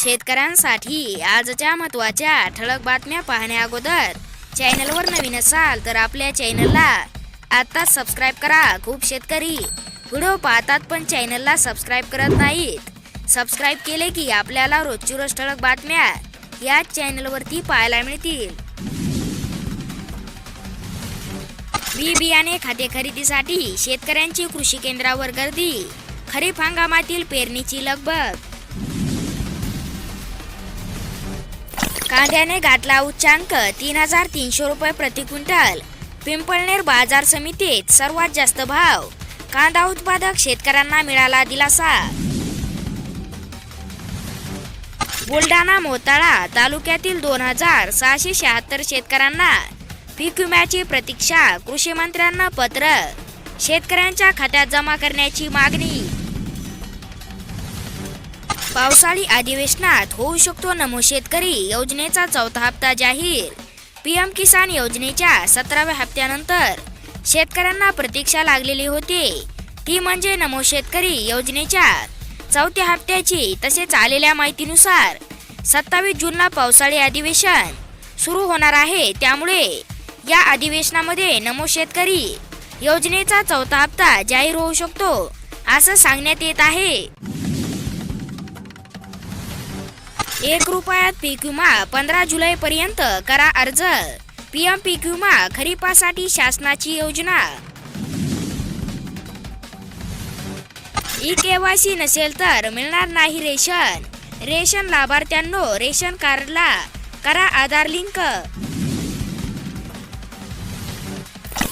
शेतकऱ्यांसाठी आजच्या महत्त्वाच्या ठळक बातम्या पाहण्या अगोदर चॅनलवर नवीन असाल तर आपल्या चॅनलला आता सबस्क्राईब करा. खूप शेतकरी व्हिडिओ पाहतात पण चॅनलला सबस्क्राईब करत नाहीत. सबस्क्राईब केले की आपल्याला रोजची रोज ठळक बातम्या याच चॅनलवरती पाहायला मिळतील. बी बियाणे खाते खरेदीसाठी शेतकऱ्यांची कृषी केंद्रावर गर्दी. खरीप हंगामातील पेरणीची लगबग. कांद्याने गाठला उच्चांक तीन हजार तीनशे रुपये प्रति क्विंटल. पिंपळनेर बाजार समितीत सर्वात जास्त भाव. कांदा उत्पादक शेतकऱ्यांना मिळाला दिलासा. बुलढाणा मोताळा तालुक्यातील दोन हजार सहाशे शहात्तर शेतकऱ्यांना पीक विम्याची प्रतीक्षा कृषी मंत्र्यांना पत्र. शेतकऱ्यांच्या खात्यात जमा करण्याची मागणी. पावसाळी अधिवेशनात होऊ शकतो नमो शेतकरी योजनेचा चौथा हप्ता जाहीर. पीएम किसान योजनेच्या सतराव्या हप्त्यानंतर शेतकऱ्यांना प्रतीक्षा लागलेली होती. ती म्हणजे नमो शेतकरी योजनेच्या चौथ्या हप्त्याची तसेच आलेल्या माहितीनुसार सत्तावीस जूनला पावसाळी अधिवेशन सुरू होणार आहे. त्यामुळे या अधिवेशनामध्ये नमो शेतकरी योजनेचा चौथा हप्ता जाहीर होऊ शकतो असं सांगण्यात येत आहे. एक रुपयात पीक विमा पंधरा जुलै पर्यंत करा अर्ज. पीएम पीक विमा खरीपासाठी शासनाची योजना. ई केवायसी नसेल तर मिळणार नाही रेशन. रेशन लाभार्थ्यांनो रेशन कार्डला करा आधार लिंक.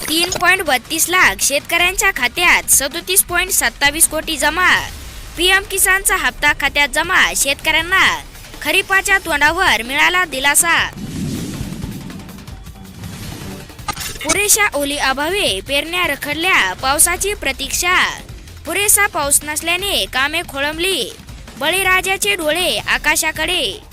तीन पॉईंट बत्तीस लाख शेतकऱ्यांच्या खात्यात सदोतीस पॉईंट सत्तावीस कोटी जमा. पीएम किसानचा हप्ता खात्यात जमा शेतकऱ्यांना खरीपाच्या तोंडावर मिळाला दिलासा. पुरेशा ओली अभावे पेरण्या रखडल्या पावसाची प्रतीक्षा. पुरेसा पाऊस नसल्याने कामे खोळंबली. बळीराजाचे डोळे आकाशाकडे.